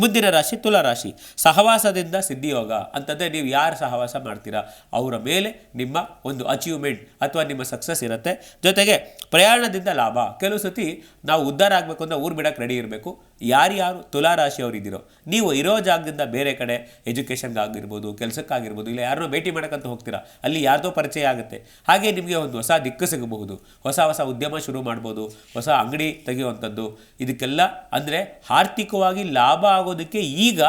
ಮುಂದಿನ ರಾಶಿ ತುಲಾರಾಶಿ ಸಹವಾಸದಿಂದ ಸಿದ್ಧಿಯೋಗ. ಅಂತಂದರೆ ನೀವು ಯಾರು ಸಹವಾಸ ಮಾಡ್ತೀರಾ? ಅವರ ಮೇಲೆ ನಿಮ್ಮ ಒಂದು ಅಚೀವ್ಮೆಂಟ್ ಅಥವಾ ನಿಮ್ಮ ಸಕ್ಸಸ್ ಇರುತ್ತೆ. ಜೊತೆಗೆ ಪ್ರಯಾಣದಿಂದ ಲಾಭ. ಕೆಲವು ಸತಿ ನಾವು ಉದ್ಧಾರ ಆಗಬೇಕು ಅಂದರೆ ಊರು ಬಿಡಕ್ಕೆ ರೆಡಿ ಇರಬೇಕು. ಯಾರ್ಯಾರು ತುಲಾ ರಾಶಿಯವರು ಇದ್ದೀರೋ ನೀವು ಇರೋ ಜಾಗದಿಂದ ಬೇರೆ ಕಡೆ ಎಜುಕೇಷನ್ಗಾಗಿರ್ಬೋದು, ಕೆಲಸಕ್ಕಾಗಿರ್ಬೋದು, ಇಲ್ಲ ಯಾರನ್ನೋ ಭೇಟಿ ಮಾಡೋಕ್ಕಂತ ಹೋಗ್ತೀರಾ, ಅಲ್ಲಿ ಯಾರ್ದೋ ಪರಿಚಯ ಆಗುತ್ತೆ. ಹಾಗೆ ನಿಮಗೆ ಒಂದು ಹೊಸ ದಿಕ್ಕು ಸಿಗಬಹುದು. ಹೊಸ ಹೊಸ ಉದ್ಯಮ ಶುರು ಮಾಡ್ಬೋದು, ಹೊಸ ಅಂಗಡಿ ತೆಗೆಯುವಂಥದ್ದು. ಇದಕ್ಕೆಲ್ಲ ಅಂದರೆ ಆರ್ಥಿಕವಾಗಿ ಲಾಭ ಆಗೋದಕ್ಕೆ ಈಗ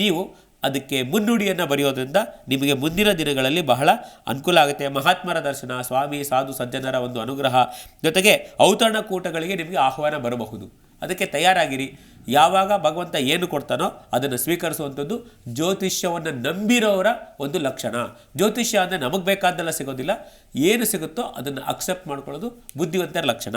ನೀವು ಅದಕ್ಕೆ ಮುನ್ನುಡಿಯನ್ನು ಬರೆಯೋದ್ರಿಂದ ನಿಮಗೆ ಮುಂದಿನ ದಿನಗಳಲ್ಲಿ ಬಹಳ ಅನುಕೂಲ ಆಗುತ್ತೆ. ಮಹಾತ್ಮರ ದರ್ಶನ, ಸ್ವಾಮಿ, ಸಾಧು, ಸಜ್ಜನರ ಒಂದು ಅನುಗ್ರಹ ಜೊತೆಗೆ ಔತಣಕೂಟಗಳಿಗೆ ನಿಮಗೆ ಆಹ್ವಾನ ಬರಬಹುದು. ಅದಕ್ಕೆ ತಯಾರಾಗಿರಿ. ಯಾವಾಗ ಭಗವಂತ ಏನು ಕೊಡ್ತಾನೋ ಅದನ್ನು ಸ್ವೀಕರಿಸುವಂಥದ್ದು ಜ್ಯೋತಿಷ್ಯವನ್ನು ನಂಬಿರೋರ ಒಂದು ಲಕ್ಷಣ. ಜ್ಯೋತಿಷ್ಯ ಅಂದರೆ ನಮಗೆ ಬೇಕಾದ್ದೆಲ್ಲ ಸಿಗೋದಿಲ್ಲ. ಏನು ಸಿಗುತ್ತೋ ಅದನ್ನು ಅಕ್ಸೆಪ್ಟ್ ಮಾಡ್ಕೊಳ್ಳೋದು ಬುದ್ಧಿವಂತರ ಲಕ್ಷಣ.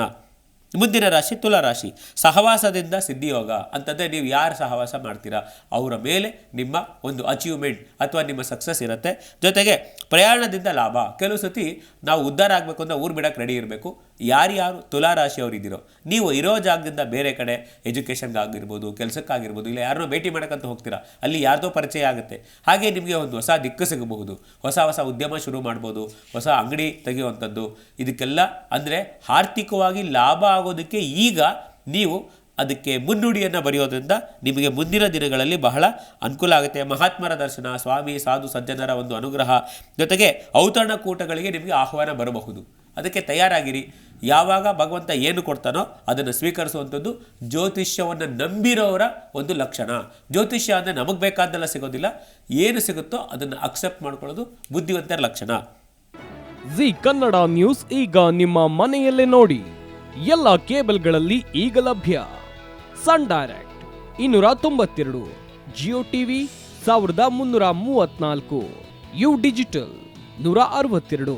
ಮುಂದಿನ ರಾಶಿ ತುಲಾರಾಶಿ ಸಹವಾಸದಿಂದ ಸಿದ್ಧಿಯೋಗ. ಅಂತಂದರೆ ನೀವು ಯಾರು ಸಹವಾಸ ಮಾಡ್ತೀರಾ? ಅವರ ಮೇಲೆ ನಿಮ್ಮ ಒಂದು ಅಚೀವ್ಮೆಂಟ್ ಅಥವಾ ನಿಮ್ಮ ಸಕ್ಸಸ್ ಇರುತ್ತೆ. ಜೊತೆಗೆ ಪ್ರಯಾಣದಿಂದ ಲಾಭ. ಕೆಲವು ಸತಿ ನಾವು ಉದ್ಧಾರ ಆಗಬೇಕು ಅಂದರೆ ಊರು ಬಿಡಕ್ಕೆ ರೆಡಿ ಇರಬೇಕು. ಯಾರ್ಯಾರು ತುಲಾ ರಾಶಿಯವರು ಇದ್ದೀರೋ, ನೀವು ಇರೋ ಜಾಗದಿಂದ ಬೇರೆ ಕಡೆ ಎಜುಕೇಷನ್ಗಾಗಿರ್ಬೋದು ಕೆಲಸಕ್ಕಾಗಿರ್ಬೋದು, ಇಲ್ಲ ಯಾರನ್ನೋ ಭೇಟಿ ಮಾಡೋಕ್ಕಂತ ಹೋಗ್ತೀರಾ, ಅಲ್ಲಿ ಯಾರ್ದೋ ಪರಿಚಯ ಆಗುತ್ತೆ. ಹಾಗೆ ನಿಮಗೆ ಒಂದು ಹೊಸ ದಿಕ್ಕು ಸಿಗಬಹುದು. ಹೊಸ ಹೊಸ ಉದ್ಯಮ ಶುರು ಮಾಡ್ಬೋದು, ಹೊಸ ಅಂಗಡಿ ತೆಗೆಯುವಂಥದ್ದು. ಇದಕ್ಕೆಲ್ಲ ಅಂದರೆ ಆರ್ಥಿಕವಾಗಿ ಲಾಭ ಆಗೋದಕ್ಕೆ ಈಗ ನೀವು ಅದಕ್ಕೆ ಮುನ್ನುಡಿಯನ್ನು ಬರೆಯೋದ್ರಿಂದ ನಿಮಗೆ ಮುಂದಿನ ದಿನಗಳಲ್ಲಿ ಬಹಳ ಅನುಕೂಲ ಆಗುತ್ತೆ. ಮಹಾತ್ಮರ ದರ್ಶನ, ಸ್ವಾಮಿ, ಸಾಧು, ಸಜ್ಜನರ ಒಂದು ಅನುಗ್ರಹ. ಜೊತೆಗೆ ಔತಣಕೂಟಗಳಿಗೆ ನಿಮಗೆ ಆಹ್ವಾನ ಬರಬಹುದು. ಅದಕ್ಕೆ ತಯಾರಾಗಿರಿ. ಯಾವಾಗ ಭಗವಂತ ಏನು ಕೊಡ್ತಾನೋ ಅದನ್ನು ಸ್ವೀಕರಿಸುವಂಥದ್ದು ಜ್ಯೋತಿಷ್ಯವನ್ನು ನಂಬಿರೋರ ಒಂದು ಲಕ್ಷಣ. ಜ್ಯೋತಿಷ್ಯ ಅಂದರೆ ನಮಗೆ ಬೇಕಾದ್ದೆಲ್ಲ ಸಿಗೋದಿಲ್ಲ. ಏನು ಸಿಗುತ್ತೋ ಅದನ್ನು ಅಕ್ಸೆಪ್ಟ್ ಮಾಡ್ಕೊಳ್ಳೋದು ಬುದ್ಧಿವಂತರ ಲಕ್ಷಣ. ಜಿ ಕನ್ನಡ ನ್ಯೂಸ್ ಈಗ ನಿಮ್ಮ ಮನೆಯಲ್ಲೇ ನೋಡಿ. ಎಲ್ಲ ಕೇಬಲ್ಗಳಲ್ಲಿ ಈಗ ಲಭ್ಯ. ಸನ್ ಡೈರೆಕ್ಟ್ ಇನ್ನೂರ ತೊಂಬತ್ತೆರಡು, ಜಿಯೋ ಟಿವಿ ಸಾವಿರದ ಮುನ್ನೂರ ಮೂವತ್ನಾಲ್ಕು ಯು ಡಿಜಿಟಲ್ ನೂರ ಅರವತ್ತೆರಡು.